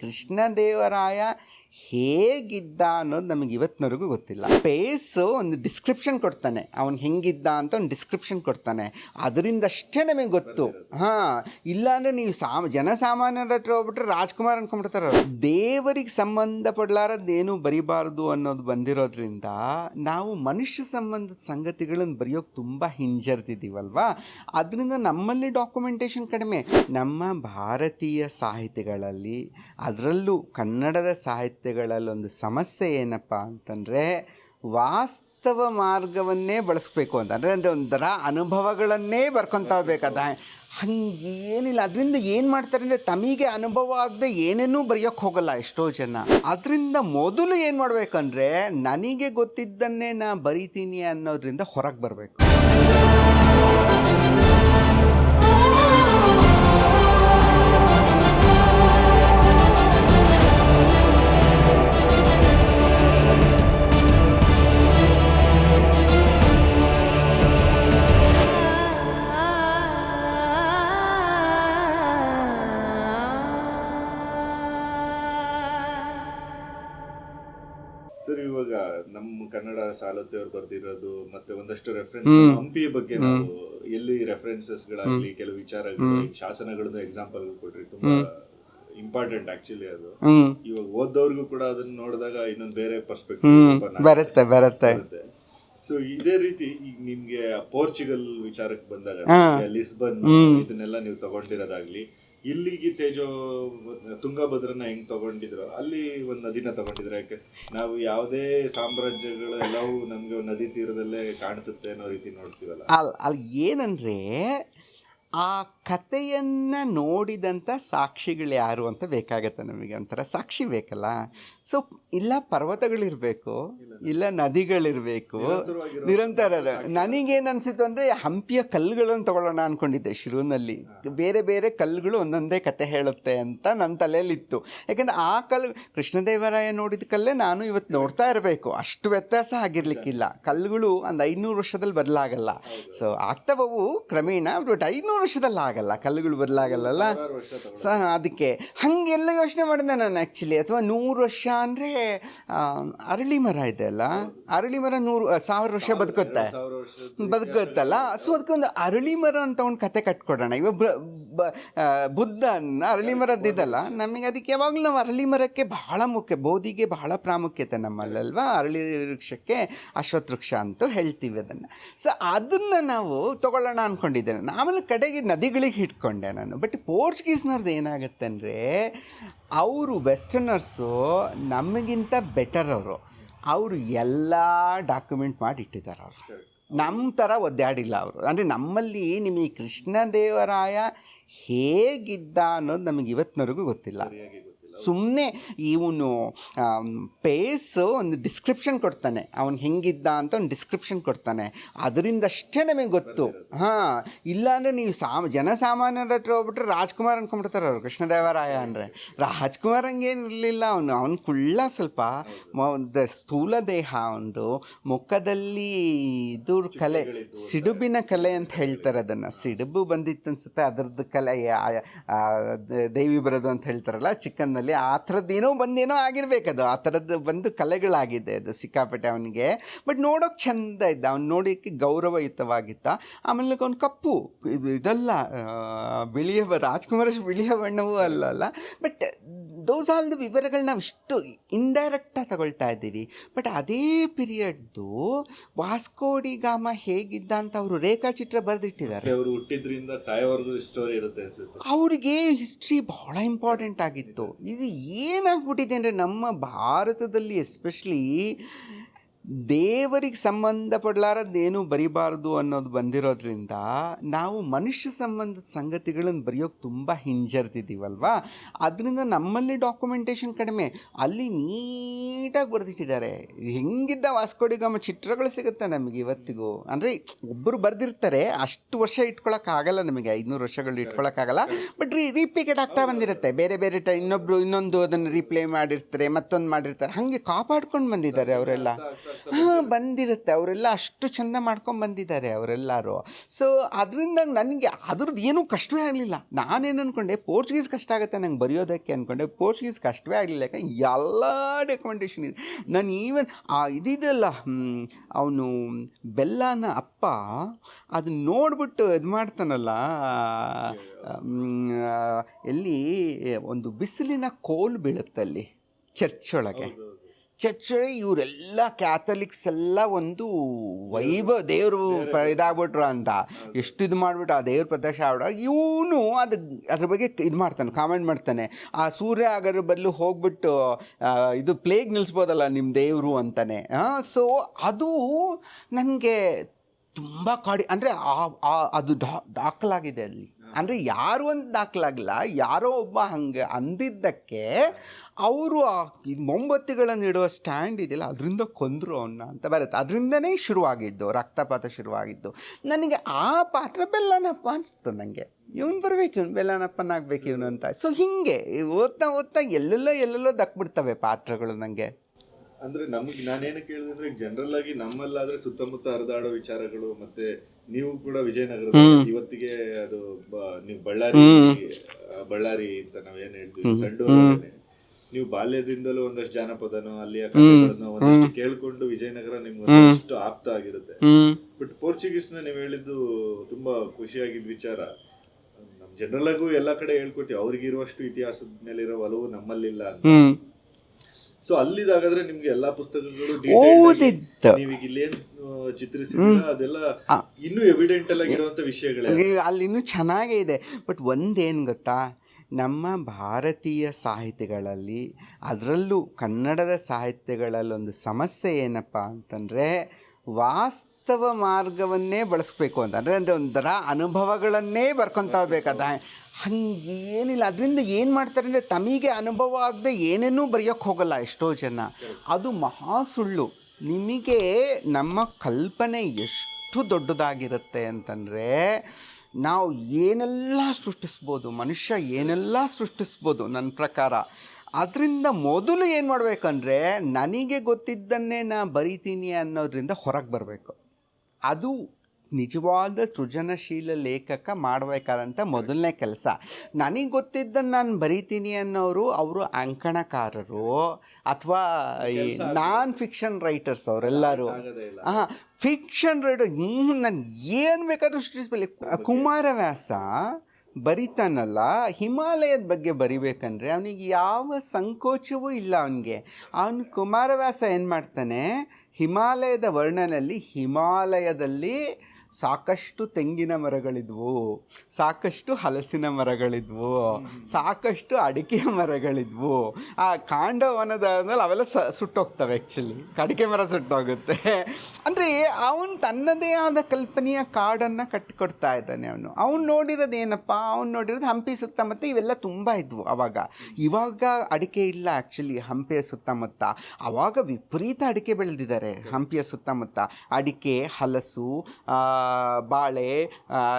ಕೃಷ್ಣದೇವರಾಯ ಹೇಗಿದ್ದ ಅನ್ನೋದು ನಮಗೆ ಇವತ್ತಿನವರೆಗೂ ಗೊತ್ತಿಲ್ಲ. ಪೇಸು ಒಂದು ಡಿಸ್ಕ್ರಿಪ್ಷನ್ ಕೊಡ್ತಾನೆ. ಅವನು ಹೆಂಗಿದ್ದ ಅಂತ ಒಂದು ಡಿಸ್ಕ್ರಿಪ್ಷನ್ ಕೊಡ್ತಾನೆ. ಅದರಿಂದಷ್ಟೇ ನಮಗೆ ಗೊತ್ತು. ಹಾಂ, ಇಲ್ಲಾಂದರೆ ನೀವು ಸಾಮ, ಜನಸಾಮಾನ್ಯರ ಹತ್ರ ಹೋಗ್ಬಿಟ್ರೆ ರಾಜ್ಕುಮಾರ್ ಅನ್ಕೊಂಡ್ಬಿಡ್ತಾರೆ ದೇವರಿಗೆ ಸಂಬಂಧ ಸಂಬಂಧಪಡ್ಲಾರದ್ದೇನು ಬರಿಬಾರ್ದು ಅನ್ನೋದು ಬಂದಿರೋದ್ರಿಂದ ನಾವು ಮನುಷ್ಯ ಸಂಬಂಧದ ಸಂಗತಿಗಳನ್ನು ಬರೆಯೋಕೆ ತುಂಬ ಹಿಂಜರ್ತಿದ್ದೀವಲ್ವಾ? ಅದರಿಂದ ನಮ್ಮಲ್ಲಿ ಡಾಕ್ಯುಮೆಂಟೇಶನ್ ಕಡಿಮೆ. ನಮ್ಮ ಭಾರತೀಯ ಸಾಹಿತ್ಯಗಳಲ್ಲಿ ಅದರಲ್ಲೂ ಕನ್ನಡದ ಸಾಹಿತ್ಯಗಳಲ್ಲಿ ಒಂದು ಸಮಸ್ಯೆ ಏನಪ್ಪ ಅಂತಂದರೆ ವಾಸ್ತವ ಮಾರ್ಗವನ್ನೇ ಬಳಸಬೇಕು ಅಂತ. ಅಂದರೆ ಅಂದರೆ ಒಂಥರ ಅನುಭವಗಳನ್ನೇ ಬರ್ಕೊತಾ ಹೋಗ್ಬೇಕಾದ ಹಂಗೇನಿಲ್ಲ. ಅದರಿಂದ ಏನು ಮಾಡ್ತಾರೆ ಅಂದರೆ ತಮಗೆ ಅನುಭವ ಆಗದೆ ಏನೇನೂ ಬರೆಯೋಕ್ಕೆ ಹೋಗಲ್ಲ ಎಷ್ಟೋ ಜನ. ಅದರಿಂದ ಮೊದಲು ಏನು ಮಾಡಬೇಕಂದ್ರೆ ನನಗೆ ಗೊತ್ತಿದ್ದನ್ನೇ ನಾ ಬರಿತೀನಿ ಅನ್ನೋದ್ರಿಂದ ಹೊರಗೆ ಬರಬೇಕು. ಬರ್ದಿರೋದು ಮತ್ತೆ ಒಂದಷ್ಟು ರೆಫರೆನ್ಸ್ ಹಂಪಿಯ ಬಗ್ಗೆ ನಾವು ಎಲ್ಲಿ ರೆಫರೆನ್ಸಸ್ ಗಳಾಗ್ಲಿ ಕೆಲವು ವಿಚಾರಗಳು ಶಾಸನಗಳನ್ನ ಶಾಸನಗಳದ್ದು ಎಕ್ಸಾಂಪಲ್ ಕೊಡ್ರಿ ತುಂಬಾ ಇಂಪಾರ್ಟೆಂಟ್ ಆಕ್ಚುಲಿ ಅದು. ಇವಾಗ ಓದೋರ್ಗು ಕೂಡ ಅದನ್ನ ನೋಡಿದಾಗ ಇನ್ನೊಂದು ಬೇರೆ ಪರ್ಸ್ಪೆಕ್ಟಿವ್ ಬರುತ್ತೆ ಬರುತ್ತೆ. ಸೊ ಇದೇ ರೀತಿ ಈಗ ನಿಮ್ಗೆ ಪೋರ್ಚುಗಲ್ ವಿಚಾರಕ್ಕೆ ಬಂದಾಗ ಲಿಸ್ಬನ್ ಇದನ್ನೆಲ್ಲ ನೀವು ತಗೊಂಡಿರೋದಾಗ್ಲಿ ಇಲ್ಲಿಗೆ ತೇಜೋ ತುಂಗಭದ್ರನ ಹೆಂಗ್ ತಗೊಂಡಿದ್ರು, ಅಲ್ಲಿ ಒಂದ್ ನದಿನ ತಗೊಂಡಿದ್ರು, ಯಾಕೆ ನಾವು ಯಾವುದೇ ಸಾಮ್ರಾಜ್ಯಗಳು ಎಲ್ಲವೂ ನಮ್ಗೆ ನದಿ ತೀರದಲ್ಲೇ ಕಾಣಿಸುತ್ತೆ ಅನ್ನೋ ರೀತಿ ನೋಡ್ತೀವಲ್ಲ? ಅಲ್ಲಿ ಏನಂದ್ರೆ ಆ ಕಥೆಯನ್ನು ನೋಡಿದಂಥ ಸಾಕ್ಷಿಗಳು ಯಾರು ಅಂತ ಬೇಕಾಗತ್ತೆ ನಮಗೆ. ಒಂಥರ ಸಾಕ್ಷಿ ಬೇಕಲ್ಲ. ಸೊ ಇಲ್ಲ ಪರ್ವತಗಳಿರಬೇಕು ಇಲ್ಲ ನದಿಗಳಿರಬೇಕು ನಿರಂತರದ. ನನಗೇನು ಅನಿಸಿತು ಅಂದರೆ ಹಂಪಿಯ ಕಲ್ಲುಗಳನ್ನು ತಗೊಳ್ಳೋಣ ಅಂದ್ಕೊಂಡಿದ್ದೆ ಶುರುವಿನಲ್ಲಿ ಬೇರೆ ಬೇರೆ ಕಲ್ಲುಗಳು ಒಂದೊಂದೇ ಕತೆ ಹೇಳುತ್ತೆ ಅಂತ ನನ್ನ ತಲೆಯಲ್ಲಿತ್ತು. ಯಾಕಂದರೆ ಆ ಕಲ್ಲು ಕೃಷ್ಣದೇವರಾಯ ನೋಡಿದ ಕಲ್ಲೇ ನಾನು ಇವತ್ತು ನೋಡ್ತಾ ಇರಬೇಕು. ಅಷ್ಟು ವ್ಯತ್ಯಾಸ ಆಗಿರಲಿಕ್ಕಿಲ್ಲ. ಕಲ್ಲುಗಳು ಒಂದು ಐನೂರು ವರ್ಷದಲ್ಲಿ ಬದಲಾಗಲ್ಲ. ಸೊ ಆಗ್ತವವು ಕ್ರಮೇಣ ಬಟ್ ಐನೂರು ವರ್ಷದಲ್ಲಿ ಆಗಲ್ಲ ಕಲ್ಲುಗಳು ಬದಲಾಗಲ್ಲಲ್ಲ ಸಹ ಅದಕ್ಕೆ ಹಾಗೆಲ್ಲ ಯೋಚನೆ ಮಾಡಿದೆ ನಾನು ಆ್ಯಕ್ಚುಲಿ ಅಥವಾ ನೂರು ವರ್ಷ ಅಂದರೆ ಅರಳಿ ಮರ ಇದೆ ಅಲ್ಲ? ಅರಳಿ ಮರ ನೂರು ಸಾವಿರ ವರ್ಷ ಬದುಕುತ್ತೆ. ಬದುಕುತ್ತಲ್ಲ? ಸೊ ಅದಕ್ಕೆ ಒಂದು ಅರಳಿ ಮರ ಅಂತ ಒಂದು ಕತೆ ಕಟ್ಕೊಡೋಣ. ಇವಾಗ ಬ- ಬ- ಆ, ಬುದ್ಧನ ಅರಳಿ ಮರದ್ದಿದಲ್ಲ ನಮಗೆ ಅದಕ್ಕೆ ಯಾವಾಗಲೂ ನಾವು ಅರಳಿ ಮರಕ್ಕೆ ಬಹಳ ಮುಖ್ಯ ಬೋಧಿಗೆ ಬಹಳ ಪ್ರಾಮುಖ್ಯತೆ ನಮ್ಮಲ್ಲಲ್ವಾ? ಅರಳಿ ವೃಕ್ಷಕ್ಕೆ ಅಶ್ವತ್ಥ ವೃಕ್ಷ ಅಂತೂ ಹೇಳ್ತೀವಿ ಅದನ್ನು. ಸೊ ಅದನ್ನು ನಾವು ತಗೊಳ್ಳೋಣ ಅಂದ್ಕೊಂಡಿದ್ದೇನೆ ಆಮೇಲೆ ಆಮೇಲೆ ಕಡೆಗೆ ನದಿಗಳಿಗೆ ಹಿಡ್ಕೊಂಡೆ ನಾನು. ಬಟ್ ಪೋರ್ಚುಗೀಸ್ನವ್ರದ್ದು ಏನಾಗುತ್ತೆ ಅಂದರೆ ಅವರು ವೆಸ್ಟರ್ನರ್ಸು ನಮಗಿಂತ ಬೆಟರ್ ಅವರು. ಅವರು ಎಲ್ಲ ಡಾಕ್ಯುಮೆಂಟ್ ಮಾಡಿ ಇಟ್ಟಿದ್ದಾರೆ ಅವರು. ನಮ್ಮ ಥರ ಒದ್ದಾಡಿಲ್ಲ ಅವರು. ಅಂದರೆ ನಮ್ಮಲ್ಲಿ ನಿಮಗೆ ಕೃಷ್ಣದೇವರಾಯ ಹೇಗಿದ್ದ ಅನ್ನೋದು ನಮಗೆ ಇವತ್ತಿನವರೆಗೂ ಗೊತ್ತಿಲ್ಲ. ಸುಮ್ಮನೆ ಇವನು ಪೇಸು ಒಂದು ಡಿಸ್ಕ್ರಿಪ್ಷನ್ ಕೊಡ್ತಾನೆ. ಅವನು ಹೆಂಗಿದ್ದ ಅಂತ ಒಂದು ಡಿಸ್ಕ್ರಿಪ್ಷನ್ ಕೊಡ್ತಾನೆ. ಅದರಿಂದಷ್ಟೇ ನಮಗೆ ಗೊತ್ತು. ಹಾಂ ಇಲ್ಲಾಂದರೆ ನೀವು ಸಾಮ ಜನಸಾಮಾನ್ಯರ ಹತ್ರ ಹೋಗ್ಬಿಟ್ರೆ ರಾಜ್ಕುಮಾರ್ ಅನ್ಕೊಂಡ್ಬಿಡ್ತಾರೆ ಅವರು ಕೃಷ್ಣದೇವರಾಯ ಅಂದರೆ. ರಾಜ್ಕುಮಾರ್ ಹಂಗೇನು ಇರಲಿಲ್ಲ ಅವನು. ಅವನು ಕುಳ್ಳ ಸ್ವಲ್ಪ ಸ್ಥೂಲ ದೇಹ ಒಂದು. ಮುಖದಲ್ಲಿ ಇದು ಕಲೆ ಸಿಡುಬಿನ ಕಲೆ ಅಂತ ಹೇಳ್ತಾರೆ ಅದನ್ನು. ಸಿಡುಬು ಬಂದಿತ್ತು ಅನ್ಸುತ್ತೆ ಅದರದ್ದು ಕಲೆ ದೇವಿ ಬರೋದು ಅಂತ ಹೇಳ್ತಾರಲ್ಲ ಚಿಕನ್ನಲ್ಲಿ ಆ ಥರದ್ದೇನೋ ಬಂದೇನೋ ಆಗಿರ್ಬೇಕದು ಆ ಥರದ್ದು ಬಂದು ಕಲೆಗಳಾಗಿದೆ ಅದು ಸಿಕ್ಕಾಪಟ್ಟೆ ಅವನಿಗೆ. ಬಟ್ ನೋಡೋಕೆ ಚಂದ ಇದ್ದ. ಅವ್ನು ನೋಡೋಕ್ಕೆ ಗೌರವಯುತವಾಗಿದ್ದ. ಆಮೇಲೆ ಅವ್ನು ಕಪ್ಪು. ಇದು ಇದಲ್ಲ ಬಿಳಿಯ ರಾಜ್ಕುಮಾರ್ ಬಿಳಿಯ ಬಣ್ಣವೂ ಅಲ್ಲ ಅಲ್ಲ. ಬಟ್ ದೋಸ್ ಆಲ್ ದ ವಿವರಗಳು ನಾವು ಇಷ್ಟು ಇಂಡೈರೆಕ್ಟಾಗಿ ತಗೊಳ್ತಾ ಇದ್ದೀವಿ. ಬಟ್ ಅದೇ ಪೀರಿಯಡ್ದು ವಾಸ್ಕೋಡಿ ಗಾಮ ಹೇಗಿದ್ದ ಅಂತ ಅವರು ರೇಖಾಚಿತ್ರ ಬರೆದಿಟ್ಟಿದ್ದಾರೆ. ಅವರು ಹುಟ್ಟಿದ್ರಿಂದ ಸಾಯೋವರೆಗೂ ಸ್ಟೋರಿ ಇರುತ್ತೆ ಅವರಿಗೆ ಹಿಸ್ಟ್ರಿ ಬಹಳ ಇಂಪಾರ್ಟೆಂಟ್ ಆಗಿತ್ತು. ಇದು ಏನಾಗ್ಬಿಟ್ಟಿದೆ ಅಂದರೆ ನಮ್ಮ ಭಾರತದಲ್ಲಿ ಎಸ್ಪೆಷಲಿ ದೇವರಿಗೆ ಸಂಬಂಧಪಡ್ಲಾರದ್ದೇನು ಬರಿಬಾರ್ದು ಅನ್ನೋದು ಬಂದಿರೋದ್ರಿಂದ ನಾವು ಮನುಷ್ಯ ಸಂಬಂಧದ ಸಂಗತಿಗಳನ್ನು ಬರೆಯೋಕೆ ತುಂಬ ಹಿಂಜರ್ತಿದ್ದೀವಲ್ವಾ? ಅದರಿಂದ ನಮ್ಮಲ್ಲಿ ಡಾಕ್ಯುಮೆಂಟೇಷನ್ ಕಡಿಮೆ. ಅಲ್ಲಿ ನೀಟಾಗಿ ಬರೆದಿಟ್ಟಿದ್ದಾರೆ. ಹೆಂಗಿದ್ದ ವಾಸ್ಕೋಡಿಗಮ್ಮ ಚಿತ್ರಗಳು ಸಿಗುತ್ತೆ ನಮಗೆ ಇವತ್ತಿಗೂ? ಅಂದರೆ ಒಬ್ಬರು ಬರೆದಿರ್ತಾರೆ, ಅಷ್ಟು ವರ್ಷ ಇಟ್ಕೊಳ್ಳೋಕ್ಕಾಗಲ್ಲ ನಮಗೆ. ಐದುನೂರು ವರ್ಷಗಳು ಇಟ್ಕೊಳ್ಳೋಕ್ಕಾಗಲ್ಲ ಬಟ್ ರೀ ರೀಪ್ಲಿಕೇಟ್ ಆಗ್ತಾ ಬಂದಿರುತ್ತೆ. ಬೇರೆ ಬೇರೆ ಟೈ ಇನ್ನೊಬ್ರು ಇನ್ನೊಂದು ಅದನ್ನು ರೀಪ್ಲೇ ಮಾಡಿರ್ತಾರೆ, ಮತ್ತೊಂದು ಮಾಡಿರ್ತಾರೆ. ಹಾಗೆ ಕಾಪಾಡ್ಕೊಂಡು ಬಂದಿದ್ದಾರೆ ಅವರೆಲ್ಲ. ಹಾಂ ಬಂದಿರುತ್ತೆ. ಅವರೆಲ್ಲ ಅಷ್ಟು ಚಂದ ಮಾಡ್ಕೊಂಡು ಬಂದಿದ್ದಾರೆ ಅವರೆಲ್ಲರೂ. ಸೊ ಅದರಿಂದ ನನಗೆ ಅದ್ರದ್ದು ಏನೂ ಕಷ್ಟವೇ ಆಗಲಿಲ್ಲ. ನಾನೇನು ಅಂದ್ಕೊಂಡೆ ಪೋರ್ಚುಗೀಸ್ ಕಷ್ಟ ಆಗುತ್ತೆ ನಂಗೆ ಬರೆಯೋದಕ್ಕೆ ಅಂದ್ಕೊಂಡೆ ಪೋರ್ಚುಗೀಸ್ ಕಷ್ಟವೇ ಆಗಲಿಲ್ಲ. ಯಾಕಂದ್ರೆ ಎಲ್ಲ ಡಾಕ್ಯುಮೆಂಟೇಷನ್ ಇದೆ. ನಾನು ಈವನ್ ಆ ಇದಿದೆಲ್ಲ ಅವನು ಬೆಲ್ಲನ ಅಪ್ಪ ಅದು ನೋಡ್ಬಿಟ್ಟು ಇದು ಮಾಡ್ತಾನಲ್ಲ ಎಲ್ಲಿ ಒಂದು ಬಿಸಿಲಿನ ಕೋಲು ಬೀಳುತ್ತಲ್ಲಿ ಚರ್ಚ್ ಒಳಗೆ. ಚರ್ಚ್ ಇವರೆಲ್ಲ ಕ್ಯಾಥಲಿಕ್ಸ್ ಎಲ್ಲ ಒಂದು ವೈಭವ ದೇವರು ಪ ಇದಾಗ್ಬಿಟ್ರು ಅಂತ. ಎಷ್ಟು ಇದು ಮಾಡಿಬಿಟ್ಟು ಆ ದೇವ್ರ ಪ್ರದರ್ಶ ಆಗ್ಬಿಡ ಇವನು ಅದು ಅದ್ರ ಬಗ್ಗೆ ಇದು ಮಾಡ್ತಾನೆ ಕಾಮೆಂಟ್ ಮಾಡ್ತಾನೆ. ಆ ಸೂರ್ಯ ಆಗರ ಬದಲು ಹೋಗ್ಬಿಟ್ಟು ಇದು ಪ್ಲೇಗ್ ನಿಲ್ಲಿಸ್ಬೋದಲ್ಲ ನಿಮ್ಮ ದೇವರು ಅಂತಾನೆ. ಸೊ ಅದು ನನಗೆ ತುಂಬ ಕಾಡಿ ಅಂದರೆ ಅದು ಡಾ- ದಾಖಲಾಗಿದೆ ಅಲ್ಲಿ. ಅಂದರೆ ಯಾರು ಅಂತ ದಾಖಲಾಗಲ್ಲ ಯಾರೋ ಒಬ್ಬ ಹಂಗೆ ಅಂದಿದ್ದಕ್ಕೆ ಅವರು ಆ ಮೊಂಬತ್ತಿಗಳನ್ನು ಇಡುವ ಸ್ಟ್ಯಾಂಡ್ ಇದೆಯಲ್ಲ ಅದರಿಂದ ಕೊಂದರು ಅವನ್ನ ಅಂತ ಬರುತ್ತೆ. ಅದರಿಂದನೇ ಶುರುವಾಗಿದ್ದು ರಕ್ತಪಾತ ಶುರುವಾಗಿದ್ದು. ನನಗೆ ಆ ಪಾತ್ರ ಬೆಲ್ಲನಪ್ಪ ಅನಿಸ್ತು ನನಗೆ ಇವನು ಬರಬೇಕು ಇವನು ಬೆಲ್ಲನಪ್ಪನಾಗಬೇಕು ಇವನು ಅಂತ. ಸೊ ಹೀಗೆ ಓದ್ತಾ ಓದ್ತಾ ಎಲ್ಲೆಲ್ಲೋ ಎಲ್ಲೆಲ್ಲೋ ದಕ್ಬಿಡ್ತವೆ ಪಾತ್ರಗಳು ನನಗೆ ಅಂದ್ರೆ ನಮಗೆ ನಾನೇನು ಕೇಳಿದ್ರೆ ಜನರಲ್ ಆಗಿ ನಮ್ಮಲ್ಲಾದ್ರೆ ಸುತ್ತಮುತ್ತ ಹರಿದಾಡೋ ವಿಚಾರಗಳು ಮತ್ತೆ ನೀವು ಕೂಡ ವಿಜಯನಗರ ಇವತ್ತಿಗೆ ಅದು ನೀವು ಬಳ್ಳಾರಿ ಬಳ್ಳಾರಿ ಅಂತ ನಾವೇನ್ ಹೇಳ್ತೀವಿ ಸಂಡೂರು ನೀವು ಬಾಲ್ಯದಿಂದಲೂ ಒಂದಷ್ಟು ಜಾನಪದನೋ ಅಲ್ಲಿಯ ಕಥೆಗಳನ್ನ ಒಂದಷ್ಟು ಕೇಳ್ಕೊಂಡು ವಿಜಯನಗರ ನಿಮ್ಗೆ ಒಂದಷ್ಟು ಆಪ್ತ ಆಗಿರುತ್ತೆ. ಬಟ್ ಪೋರ್ಚುಗೀಸ್ನ ನೀವು ಹೇಳಿದ್ದು ತುಂಬಾ ಖುಷಿಯಾಗಿದ್ದ ವಿಚಾರ. ನಮ್ ಜನರಲ್ ಆಗು ಎಲ್ಲಾ ಕಡೆ ಹೇಳ್ಕೊಟ್ಟಿವಿ ಅವ್ರಿಗೆ ಇರುವಷ್ಟು ಇತಿಹಾಸದ ಮೇಲೆ ಇರೋ ಒಲವು ನಮ್ಮಲ್ಲಿಲ್ಲ ಅಂತ. ಸೊ ಅಲ್ಲಿದಾಗಾದ್ರೆ ನಿಮ್ಗೆ ಎಲ್ಲಾ ಪುಸ್ತಕಗಳು ಓದಿದ್ದು. ನೀವೀಗ ಇಲ್ಲೇನ್ ಚಿತ್ರಿಸಿದ್ರ ಅದೆಲ್ಲ ಇನ್ನೂ ಎವಿಡೆಂಟಲ್ ಆಗಿರುವಂತ ವಿಷಯಗಳು. ಅಲ್ಲಿ ಇನ್ನೂ ಚೆನ್ನಾಗೇ ಇದೆ. ಬಟ್ ಒಂದೇನು ಗೊತ್ತಾ? ನಮ್ಮ ಭಾರತೀಯ ಸಾಹಿತ್ಯಗಳಲ್ಲಿ ಅದರಲ್ಲೂ ಕನ್ನಡದ ಸಾಹಿತ್ಯಗಳಲ್ಲಿ ಒಂದು ಸಮಸ್ಯೆ ಏನಪ್ಪ ಅಂತಂದರೆ ವಾಸ್ತವ ಮಾರ್ಗವನ್ನೇ ಬಳಸಬೇಕು ಅಂತ. ಅಂದರೆ ಅಂದರೆ ಒಂಥರ ಅನುಭವಗಳನ್ನೇ ಬರ್ಕೊತಾ ಹೋಗ್ಬೇಕಾದ ಹಂಗೇನಿಲ್ಲ. ಅದರಿಂದ ಏನು ಮಾಡ್ತಾರೆ ಅಂದರೆ ತಮಗೆ ಅನುಭವ ಆಗದೆ ಏನೇನೂ ಬರೆಯೋಕ್ಕೆ ಹೋಗಲ್ಲ ಎಷ್ಟೋ ಜನ. ಅದು ಮಹಾ ಸುಳ್ಳು ನಿಮಗೆ ನಮ್ಮ ಕಲ್ಪನೆ ಎಷ್ಟು ದೊಡ್ಡದಾಗಿರುತ್ತೆ ಅಂತಂದರೆ ನಾವು ಏನೆಲ್ಲ ಸೃಷ್ಟಿಸ್ಬೋದು, ಮನುಷ್ಯ ಏನೆಲ್ಲ ಸೃಷ್ಟಿಸ್ಬೋದು ನನ್ನ ಪ್ರಕಾರ. ಅದರಿಂದ ಮೊದಲು ಏನು ಮಾಡಬೇಕಂದ್ರೆ ನನಗೆ ಗೊತ್ತಿದ್ದನ್ನೇ ನಾ ಬರಿತೀನಿ ಅನ್ನೋದ್ರಿಂದ ಹೊರಗೆ ಬರಬೇಕು. ಅದು ನಿಜವಾದ ಸೃಜನಶೀಲ ಲೇಖಕ ಮಾಡಬೇಕಾದಂಥ ಮೊದಲನೇ ಕೆಲಸ. ನನಗೆ ಗೊತ್ತಿದ್ದನ್ನು ನಾನು ಬರಿತೀನಿ ಅನ್ನೋರು ಅವರು ಅಂಕಣಕಾರರು ಅಥವಾ ಈ ನಾನ್ ಫಿಕ್ಷನ್ ರೈಟರ್ಸ್ ಅವರೆಲ್ಲರೂ. ಹಾಂ ಫಿಕ್ಷನ್ ರೈಟರ್ ಹ್ಞೂ ನಾನು ಏನು ಬೇಕಾದರೂ ಸೃಷ್ಟಿಸ್ಬಲ್ಲಿ ಕುಮಾರವ್ಯಾಸ ಬರಿತಾನಲ್ಲ ಹಿಮಾಲಯದ ಬಗ್ಗೆ ಬರಿಬೇಕಂದ್ರೆ ಅವನಿಗೆ ಯಾವ ಸಂಕೋಚವೂ ಇಲ್ಲ ಅವನಿಗೆ. ಅವನು ಕುಮಾರವ್ಯಾಸ ಏನು ಮಾಡ್ತಾನೆ ಹಿಮಾಲಯದ ವರ್ಣನಲ್ಲಿ ಹಿಮಾಲಯದಲ್ಲಿ ಸಾಕಷ್ಟು ತೆಂಗಿನ ಮರಗಳಿದ್ವು, ಸಾಕಷ್ಟು ಹಲಸಿನ ಮರಗಳಿದ್ವು, ಸಾಕಷ್ಟು ಅಡಿಕೆ ಮರಗಳಿದ್ವು. ಆ ಕಾಂಡವನದ ಮೇಲೆ ಅವೆಲ್ಲ ಸ, ಸುಟ್ಟೋಗ್ತವೆ ಆ್ಯಕ್ಚುಲಿ ಅಡಿಕೆ ಮರ ಸುಟ್ಟೋಗುತ್ತೆ. ಅಂದರೆ ಅವನು ತನ್ನದೇ ಆದ ಕಲ್ಪನೆಯ ಕಾಡನ್ನು ಕಟ್ಟಿಕೊಡ್ತಾ ಇದ್ದಾನೆ ಅವನು. ಅವ್ನು ನೋಡಿರೋದು ಏನಪ್ಪ? ಅವ್ನು ನೋಡಿರೋದು ಹಂಪಿ ಸುತ್ತಮುತ್ತ ಇವೆಲ್ಲ ತುಂಬ ಇದ್ವು ಅವಾಗ. ಇವಾಗ ಅಡಿಕೆ ಇಲ್ಲ ಆ್ಯಕ್ಚುಲಿ ಹಂಪಿಯ ಸುತ್ತಮುತ್ತ. ಅವಾಗ ವಿಪರೀತ ಅಡಿಕೆ ಬೆಳೆದಿದ್ದಾರೆ ಹಂಪಿಯ ಸುತ್ತಮುತ್ತ. ಅಡಿಕೆ, ಹಲಸು ಬಾಳೆ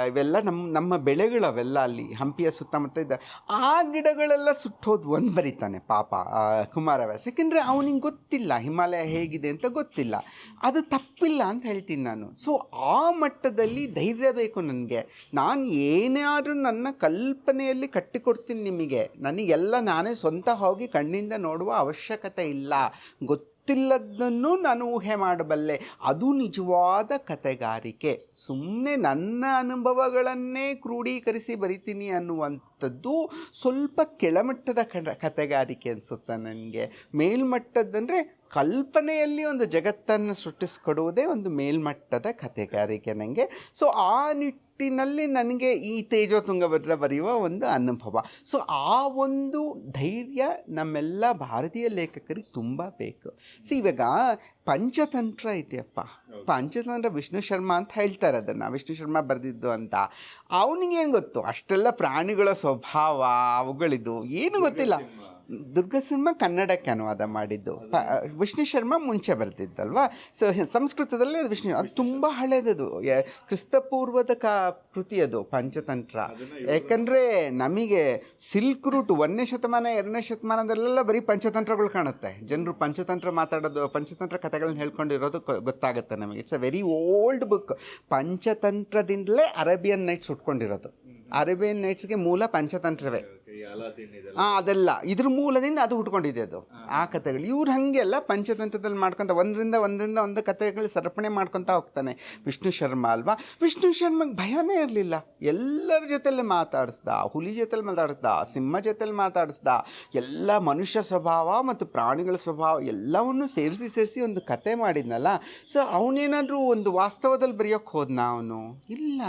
ಇವೆಲ್ಲ ನಮ್ಮ ನಮ್ಮ ಬೆಳೆಗಳವೆಲ್ಲ ಅಲ್ಲಿ ಹಂಪಿಯ ಸುತ್ತಮುತ್ತ ಇದ್ದ ಆ ಗಿಡಗಳೆಲ್ಲ ಸುಟ್ಟೋದು ಒಂದು ಬರೀತಾನೆ ಪಾಪ ಕುಮಾರವ್ಯಾಸ ಯಾಕೆಂದರೆ ಅವನಿಗೆ ಗೊತ್ತಿಲ್ಲ, ಹಿಮಾಲಯ ಹೇಗಿದೆ ಅಂತ ಗೊತ್ತಿಲ್ಲ. ಅದು ತಪ್ಪಿಲ್ಲ ಅಂತ ಹೇಳ್ತೀನಿ ನಾನು. ಸೊ ಆ ಮಟ್ಟದಲ್ಲಿ ಧೈರ್ಯ ಬೇಕು ನನಗೆ. ನಾನು ಏನಾದರೂ ನನ್ನ ಕಲ್ಪನೆಯಲ್ಲಿ ಕಟ್ಟಿಕೊಡ್ತೀನಿ ನಿಮಗೆ. ನನಗೆಲ್ಲ ನಾನೇ ಸ್ವಂತ ಹೋಗಿ ಕಣ್ಣಿಂದ ನೋಡುವ ಅವಶ್ಯಕತೆ ಇಲ್ಲ. ಗೊತ್ತಿಲ್ಲದನ್ನು ನಾನು ಊಹೆ ಮಾಡಬಲ್ಲೆ. ಅದು ನಿಜವಾದ ಕತೆಗಾರಿಕೆ. ಸುಮ್ಮನೆ ನನ್ನ ಅನುಭವಗಳನ್ನೇ ಕ್ರೋಢೀಕರಿಸಿ ಬರಿತೀನಿ ಅನ್ನುವಂಥದ್ದು ಸ್ವಲ್ಪ ಕೆಳಮಟ್ಟದ ಕಥೆಗಾರಿಕೆ ಅನಿಸುತ್ತೆ ನನಗೆ. ಮೇಲ್ಮಟ್ಟದ್ದಂದರೆ ಕಲ್ಪನೆಯಲ್ಲಿ ಒಂದು ಜಗತ್ತನ್ನು ಸೃಷ್ಟಿಸ್ಕೊಡುವುದೇ ಒಂದು ಮೇಲ್ಮಟ್ಟದ ಕಥೆಗಾರಿಕೆ ನನಗೆ ಸೊ ಆ ನಿಟ್ಟಿನಲ್ಲಿ ನನಗೆ ಈ ತೇಜೋ ತುಂಗಭದ್ರ ಬರೆಯುವ ಒಂದು ಅನುಭವ. ಸೊ ಆ ಒಂದು ಧೈರ್ಯ ನಮ್ಮೆಲ್ಲ ಭಾರತೀಯ ಲೇಖಕರಿಗೆ ತುಂಬ ಬೇಕು. ಸಿ ಇವಾಗ ಪಂಚತಂತ್ರ ಇದೆಯಪ್ಪ ಪಂಚತಂತ್ರ ವಿಷ್ಣು ಶರ್ಮಾ ಅಂತ ಹೇಳ್ತಾರೆ ಅದನ್ನು. ವಿಷ್ಣು ಶರ್ಮಾ ಬರೆದಿದ್ದು ಅಂತ. ಅವನಿಗೇನು ಗೊತ್ತು? ಅಷ್ಟೆಲ್ಲ ಪ್ರಾಣಿಗಳ ಸ್ವಭಾವ ಅವುಗಳಿದು ಏನು ಗೊತ್ತಿಲ್ಲ. ದುರ್ಗ ಸಿನಿಮಾ ಕನ್ನಡಕ್ಕೆ ಅನುವಾದ ಮಾಡಿದ್ದು. ಪ- ವಿಷ್ಣು ಶರ್ಮಾ ಮುಂಚೆ ಬರ್ತಿದ್ದಲ್ವಾ ಸೊ ಸಂಸ್ಕೃತದಲ್ಲಿ ಅದು ವಿಷ್ಣು ಅದು ತುಂಬ ಹಳೇದದು. ಯ- ಕ್ರಿಸ್ತಪೂರ್ವದ ಕಾ ಕೃತಿ ಅದು ಪಂಚತಂತ್ರ ಯಾಕಂದರೆ ನಮಗೆ ಸಿಲ್ಕ್ ರೂಟ್ ಒಂದನೇ ಶತಮಾನ ಎರಡನೇ ಶತಮಾನದಲ್ಲೆಲ್ಲ ಬರೀ ಪಂಚತಂತ್ರಗಳು ಕಾಣುತ್ತೆ. ಜನರು ಪಂಚತಂತ್ರ ಮಾತಾಡೋದು ಪಂಚತಂತ್ರ ಕಥೆಗಳನ್ನ ಹೇಳ್ಕೊಂಡಿರೋದು ಗೊತ್ತಾಗುತ್ತೆ ನಮಗೆ. It's a very old book ಪಂಚತಂತ್ರದಿಂದಲೇ Arabian nights ಉಟ್ಕೊಂಡಿರೋದು ಅರೇಬಿಯನ್ ನೈಟ್ಸ್ಗೆ ಮೂಲ ಪಂಚತಂತ್ರವೇ. ಅದೆಲ್ಲ. ಇದ್ರ ಮೂಲದಿಂದ ಅದು ಹುಟ್ಕೊಂಡಿದೆ ಅದು. ಆ ಕಥೆಗಳು. ಇವ್ರು ಹಾಗೆಲ್ಲ ಪಂಚತಂತ್ರದಲ್ಲಿ ಮಾಡ್ಕೊಂತ ಒಂದರಿಂದ ಒಂದರಿಂದ ಒಂದು ಕಥೆಗಳು ಸರಪಣೆ ಮಾಡ್ಕೊತಾ ಹೋಗ್ತಾನೆ. ವಿಷ್ಣು ಶರ್ಮಾ ಅಲ್ವಾ? ವಿಷ್ಣು ಶರ್ಮಗೆ ಭಯನೇ ಇರಲಿಲ್ಲ. ಎಲ್ಲರ ಜೊತೆಲೆ ಮಾತಾಡಿಸ್ದ ಹುಲಿ ಜೊತೆಲಿ ಮಾತಾಡಿಸ್ದ ಸಿಂಹ ಜೊತೆಲಿ ಮಾತಾಡಿಸ್ದ ಎಲ್ಲ ಮನುಷ್ಯ ಸ್ವಭಾವ ಮತ್ತು ಪ್ರಾಣಿಗಳ ಸ್ವಭಾವ ಎಲ್ಲವನ್ನು ಸೇರಿಸಿ ಸೇರಿಸಿ ಒಂದು ಕತೆ ಮಾಡಿದ್ನಲ್ಲ. ಸೊ ಅವನೇನಾದರೂ ಒಂದು ವಾಸ್ತವದಲ್ಲಿ ಬರೆಯೋಕ್ಕೆ ಹೋದ್ನ ಅವನು? ಇಲ್ಲ.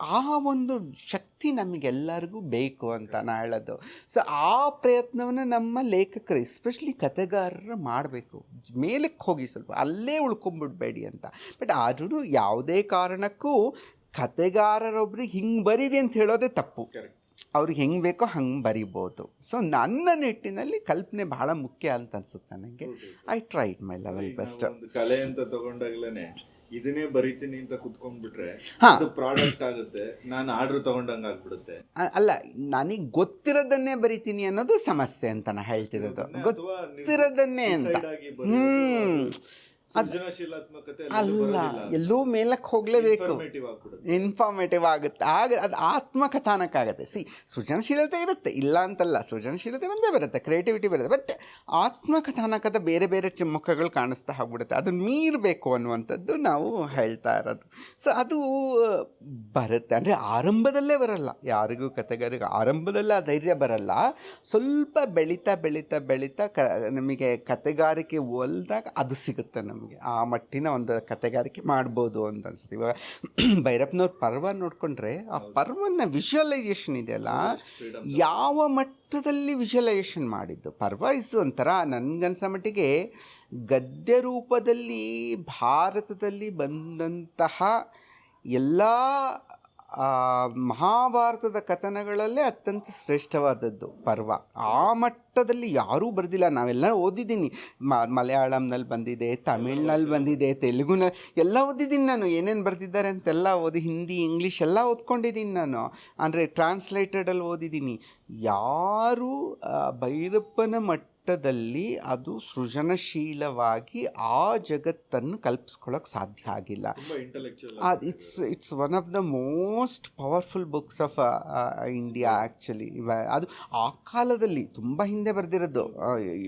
ಆ ಒಂದು ಶಕ್ತಿ ನಮಗೆಲ್ಲರಿಗೂ ಬೇಕು ಅಂತ ನಾ ಹೇಳೋದು ಸೊ ಆ ಪ್ರಯತ್ನವನ್ನು ನಮ್ಮ ಲೇಖಕರು ಎಸ್ಪೆಷಲಿ ಕತೆಗಾರರು ಮಾಡಬೇಕು. ಮೇಲಕ್ಕೆ ಹೋಗಿ ಸ್ವಲ್ಪ ಅಲ್ಲೇ ಉಳ್ಕೊಂಬಿಡ್ಬೇಡಿ ಅಂತ. ಬಟ್ ಆದ್ರೂ ಯಾವುದೇ ಕಾರಣಕ್ಕೂ ಕತೆಗಾರರೊಬ್ರಿಗೆ ಹಿಂಗೆ ಬರೀರಿ ಅಂತ ಹೇಳೋದೇ ತಪ್ಪು. ಅವ್ರಿಗೆ ಹೆಂಗೆ ಬೇಕೋ ಹಂಗೆ ಬರಿಬೋದು. ಸೊ ನನ್ನ ನಿಟ್ಟಿನಲ್ಲಿ ಕಲ್ಪನೆ ಬಹಳ ಮುಖ್ಯ ಅಂತ ಅನ್ಸುತ್ತೆ ನನಗೆ. I tried my level best ಕಲೆ ಅಂತ ತಗೊಂಡಾಗ್ಲೇನೆ ಇದನ್ನೇ ಬರಿತೀನಿ ಅಂತ ಕುತ್ಕೊಂಡ್ಬಿಟ್ರೆ. ಅದು ಪ್ರಾಡಕ್ಟ್ ಆಗುತ್ತೆ ನಾನು ಆರ್ಡರ್ ತಗೊಂಡಂಗ ಆಗ್ಬಿಡುತ್ತೆ. ಅಲ್ಲ ನನಗೆ ಗೊತ್ತಿರೋದನ್ನೇ ಬರಿತೀನಿ ಅನ್ನೋದು ಸಮಸ್ಯೆ ಅಂತ ನಾ ಹೇಳ್ತಿರೋದು. ಗೊತ್ತಿರೋದನ್ನೇ ಅಂತ. ಅಲ್ಲ ಎಲ್ಲೂ ಮೇಲಕ್ಕೆ ಹೋಗಲೇಬೇಕು. ಇನ್ಫಾರ್ಮೇಟಿವ್ ಆಗುತ್ತೆ. ಆಗ ಅದು ಆತ್ಮಕಥಾನಕ ಆಗುತ್ತೆ ಸಿ ಸೃಜನಶೀಲತೆ ಇರುತ್ತೆ. ಇಲ್ಲ ಅಂತಲ್ಲ ಸೃಜನಶೀಲತೆ ಒಂದೇ ಬರುತ್ತೆ. ಕ್ರಿಯೇಟಿವಿಟಿ ಬರುತ್ತೆ. ಬಟ್ ಆತ್ಮಕಥಾನಕದ ಬೇರೆ ಬೇರೆ ಚಿಮ್ಮುಖಗಳು ಮುಖಗಳು ಕಾಣಿಸ್ತಾ ಹೋಗ್ಬಿಡುತ್ತೆ. ಅದನ್ನು ಮೀರಬೇಕು ಅನ್ನುವಂಥದ್ದು ನಾವು ಹೇಳ್ತಾ ಇರೋದು. ಸೊ ಅದು ಬರುತ್ತೆ. ಅಂದರೆ ಆರಂಭದಲ್ಲೇ ಬರಲ್ಲ. ಯಾರಿಗೂ ಕತೆಗಾರಿಗೂ ಆರಂಭದಲ್ಲೇ ಆ ಧೈರ್ಯ ಬರಲ್ಲ. ಸ್ವಲ್ಪ ಬೆಳೀತಾ ಬೆಳೀತಾ ಬೆಳೀತಾ ಕ ನಮಗೆ ಕತೆಗಾರಿಕೆ ಒಲ್ದಾಗ ಅದು ಸಿಗುತ್ತೆ ನಮಗೆ. ಆ ಮಟ್ಟಿನ ಒಂದು ಕತೆಗಾರಿಕೆ ಮಾಡ್ಬೋದು ಅಂತ ಅನ್ಸುತ್ತೆ. ಇವಾಗ ಭೈರಪ್ಪನವ್ರ ಪರ್ವ ನೋಡಿಕೊಂಡ್ರೆ ಆ ಪರ್ವನ ವಿಜುವಲೈಸೇಷನ್ ಇದೆಯಲ್ಲ? ಯಾವ ಮಟ್ಟದಲ್ಲಿ ವಿಜುವಲೈಸೇಷನ್ ಮಾಡಿದ್ದು? ಪರ್ವ ಇಸ್ ಒಂಥರ ನನಗನ್ಸೋ ಮಟ್ಟಿಗೆ ಗದ್ಯ ರೂಪದಲ್ಲಿ ಭಾರತದಲ್ಲಿ ಬಂದಂತಹ ಎಲ್ಲ ಮಹಾಭಾರತದ ಕಥನಗಳಲ್ಲೇ ಅತ್ಯಂತ ಶ್ರೇಷ್ಠವಾದದ್ದು ಪರ್ವ. ಆ ಮಟ್ಟದಲ್ಲಿ ಯಾರೂ ಬರೆದಿಲ್ಲ. ನಾವೆಲ್ಲ ಓದಿದ್ದೀನಿ. ಮಲಯಾಳಂನಲ್ಲಿ ಬಂದಿದೆ, ತಮಿಳ್ನಲ್ಲಿ ಬಂದಿದೆ ತೆಲುಗುನಲ್ಲಿ ಎಲ್ಲ ಓದಿದ್ದೀನಿ ನಾನು. ಏನೇನು ಬರೆದಿದ್ದಾರೆ ಅಂತೆಲ್ಲ ಓದಿ, ಹಿಂದಿ, ಇಂಗ್ಲೀಷ್ ಎಲ್ಲ ಓದ್ಕೊಂಡಿದ್ದೀನಿ ನಾನು. ಅಂದರೆ ಟ್ರಾನ್ಸ್ಲೇಟೆಡಲ್ಲಿ ಓದಿದ್ದೀನಿ. ಯಾರು ಭೈರಪ್ಪನ ಭೈರಪ್ಪನ ಮಟ್ಟದಲ್ಲಿ ಅದು ಸೃಜನಶೀಲವಾಗಿ ಆ ಜಗತ್ತನ್ನು ಕಲ್ಪಿಸ್ಕೊಳ್ಳೋಕೆ ಸಾಧ್ಯ ಆಗಿಲ್ಲ. It's it's one of the most powerful books of India actually ಅದು ಆ ಕಾಲದಲ್ಲಿ ತುಂಬ ಹಿಂದೆ ಬರೆದಿರೋದು.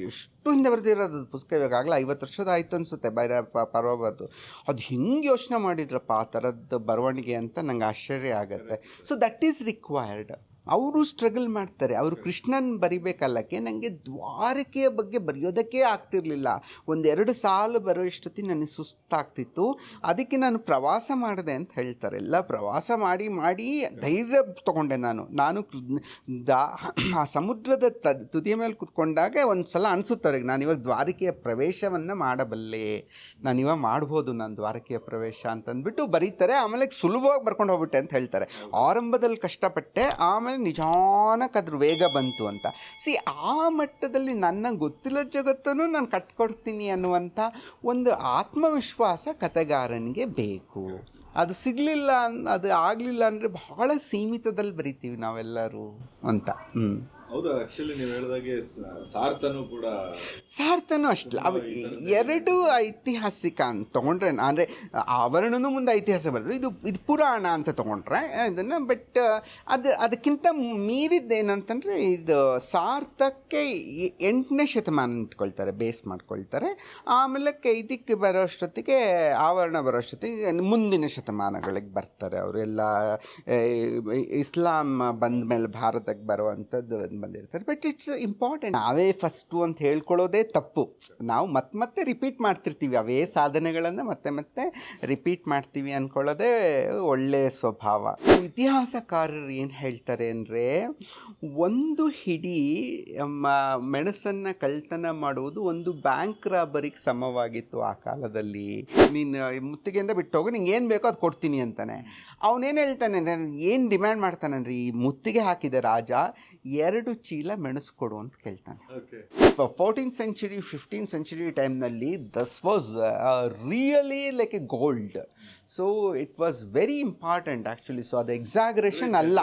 ಎಷ್ಟು ಹಿಂದೆ ಬರೆದಿರೋದು ಪುಸ್ತಕ? ಇವಾಗಲೇ ಐವತ್ತು ವರ್ಷದ ಆಯಿತು ಅನಿಸುತ್ತೆ ಬೈರ ಪರವಾಗದು ಅದು ಹಿಂಗೆ ಯೋಚನೆ ಮಾಡಿದ್ರಪ್ಪ ಆ ಥರದ್ದು ಬರವಣಿಗೆ ಅಂತ ನಂಗೆ ಆಶ್ಚರ್ಯ ಆಗುತ್ತೆ. ಸೊ ದಟ್ ಈಸ್ ರಿಕ್ವೈರ್ಡ್ ಅವರು ಸ್ಟ್ರಗಲ್ ಮಾಡ್ತಾರೆ. ಅವರು ಕೃಷ್ಣನ್ ಬರಿಬೇಕಲ್ಲಕ್ಕೆ ನನಗೆ ದ್ವಾರಕೆಯ ಬಗ್ಗೆ ಬರೆಯೋದಕ್ಕೆ ಆಗ್ತಿರ್ಲಿಲ್ಲ. ಒಂದೆರಡು ಸಾಲು ಬರೋಷ್ಟೊತ್ತಿ ನನಗೆ ಸುಸ್ತಾಗ್ತಿತ್ತು. ಅದಕ್ಕೆ ನಾನು ಪ್ರವಾಸ ಮಾಡಿದೆ ಅಂತ ಹೇಳ್ತಾರೆ. ಎಲ್ಲ ಪ್ರವಾಸ ಮಾಡಿ ಮಾಡಿ ಧೈರ್ಯ ತೊಗೊಂಡೆ ನಾನು. ನಾನು ದಾ ಆ ಸಮುದ್ರದ ತ ತುದಿಯ ಮೇಲೆ ಕುತ್ಕೊಂಡಾಗ ಒಂದು ಸಲ ಅನಿಸುತ್ತೆ ಅವ್ರಿಗೆ ನಾನು ಇವಾಗ ದ್ವಾರಕೆಯ ಪ್ರವೇಶವನ್ನು ಮಾಡಬಲ್ಲೆ. ನಾನು ಇವಾಗ ಮಾಡ್ಬೋದು ನಾನು ದ್ವಾರಕೆಯ ಪ್ರವೇಶ ಅಂತಂದ್ಬಿಟ್ಟು ಬರೀತಾರೆ. ಆಮೇಲೆ ಸುಲಭವಾಗಿ ಬರ್ಕೊಂಡು ಹೋಗ್ಬಿಟ್ಟೆ ಅಂತ ಹೇಳ್ತಾರೆ. ಆರಂಭದಲ್ಲಿ ಕಷ್ಟಪಟ್ಟೆ. ಆಮೇಲೆ ನಿಜಾನಕ್ಕೆ ಅದ್ರ ವೇಗ ಬಂತು ಅಂತ. ಸಿ ಆ ಮಟ್ಟದಲ್ಲಿ ನನ್ನ ಗೊತ್ತಿಲ್ಲ ಜಗತ್ತನ್ನು ನಾನು ಕಟ್ಕೊಡ್ತೀನಿ ಅನ್ನುವಂಥ ಒಂದು ಆತ್ಮವಿಶ್ವಾಸ ಕಥೆಗಾರನಿಗೆ ಬೇಕು. ಅದು ಸಿಗಲಿಲ್ಲ ಅದು ಆಗಲಿಲ್ಲ ಅಂದರೆ ಬಹಳ ಸೀಮಿತದಲ್ಲಿ ಬರಿತೀವಿ ನಾವೆಲ್ಲರೂ ಅಂತ. ಹ್ಞೂ ಹೌದು ಆಕ್ಚುಲಿ ನೀವು ಹೇಳಿದಾಗೆ ಸಾರ್ಥನು ಕೂಡ ಸಾರ್ಥನೂ ಅಷ್ಟೇ. ಅವು ಎರಡು ಐತಿಹಾಸಿಕ ಅಂತ ತೊಗೊಂಡ್ರೆ ಅಂದರೆ ಆವರಣನೂ ಮುಂದೆ ಐತಿಹಾಸ ಬರ್ತದೆ. ಇದು ಇದು ಪುರಾಣ ಅಂತ ತಗೊಂಡ್ರೆ ಇದನ್ನು ಬಟ್ ಅದು ಅದಕ್ಕಿಂತ ಮೀರಿದ್ದೇನಂತಂದರೆ ಇದು ಸಾರ್ಥಕ್ಕೆ ಎಂಟನೇ ಶತಮಾನ ಇಟ್ಕೊಳ್ತಾರೆ ಬೇಸ್ ಮಾಡ್ಕೊಳ್ತಾರೆ. ಆಮೇಲೆ ಕೈದಿಕ್ಕೆ ಇದಕ್ಕೆ ಬರೋ ಅಷ್ಟೊತ್ತಿಗೆ ಆವರಣ ಬರೋ ಅಷ್ಟೊತ್ತಿಗೆ ಮುಂದಿನ ಶತಮಾನಗಳಿಗೆ ಬರ್ತಾರೆ ಅವರೆಲ್ಲ ಇಸ್ಲಾಂ ಬಂದ ಮೇಲೆ ಭಾರತಕ್ಕೆ ಬರುವಂಥದ್ದು ಬಂದಿರ್ತಾರೆ. ಬಟ್ ಇಟ್ಸ್ ಇಂಪಾರ್ಟೆಂಟ್ ನಾವೇ ಫಸ್ಟು ಅಂತ ಹೇಳ್ಕೊಳ್ಳೋದೇ ತಪ್ಪು. ನಾವು ಮತ್ತೆ ಮತ್ತೆ ರಿಪೀಟ್ ಮಾಡ್ತಿರ್ತೀವಿ. ಅವೇ ಸಾಧನೆಗಳನ್ನು ಮತ್ತೆ ಮತ್ತೆ ರಿಪೀಟ್ ಮಾಡ್ತೀವಿ ಅಂದ್ಕೊಳ್ಳೋದೇ ಒಳ್ಳೆಯ ಸ್ವಭಾವ. ಇತಿಹಾಸಕಾರರು ಏನು ಹೇಳ್ತಾರೆ ಅಂದರೆ, ಒಂದು ಹಿಡಿ ಮೆಣಸನ್ನು ಕಳ್ತನ ಮಾಡುವುದು ಒಂದು ಬ್ಯಾಂಕ್ ರಾಬರಿಗೆ ಸಮವಾಗಿತ್ತು ಆ ಕಾಲದಲ್ಲಿ. ನೀನು ಮುತ್ತಿಗೆಯಿಂದ ಬಿಟ್ಟು ಹೋಗು ನಿಂಗೆ ಏನು ಬೇಕೋ ಅದು ಕೊಡ್ತೀನಿ ಅಂತಾನೆ. ಅವನೇನು ಹೇಳ್ತಾನೆ ಏನು ಡಿಮ್ಯಾಂಡ್ ಮಾಡ್ತಾನಂದ್ರೆ ಈ ಮುತ್ತಿಗೆ ಹಾಕಿದ ರಾಜ ಎರಡು ಚೀಲ ಮೆಣಸು ಕೊಡು ಅಂತ ಕೇಳ್ತಾನೆ. ಫೋರ್ಟೀನ್ ಸೆಂಚುರಿ ಫಿಫ್ಟೀನ್ ಸೆಂಚುರಿ ಟೈಮ್ನಲ್ಲಿ thus was really like a gold so it was very important actually so ಅದು ಎಕ್ಸಾಗ್ರೇಷನ್ ಅಲ್ಲ.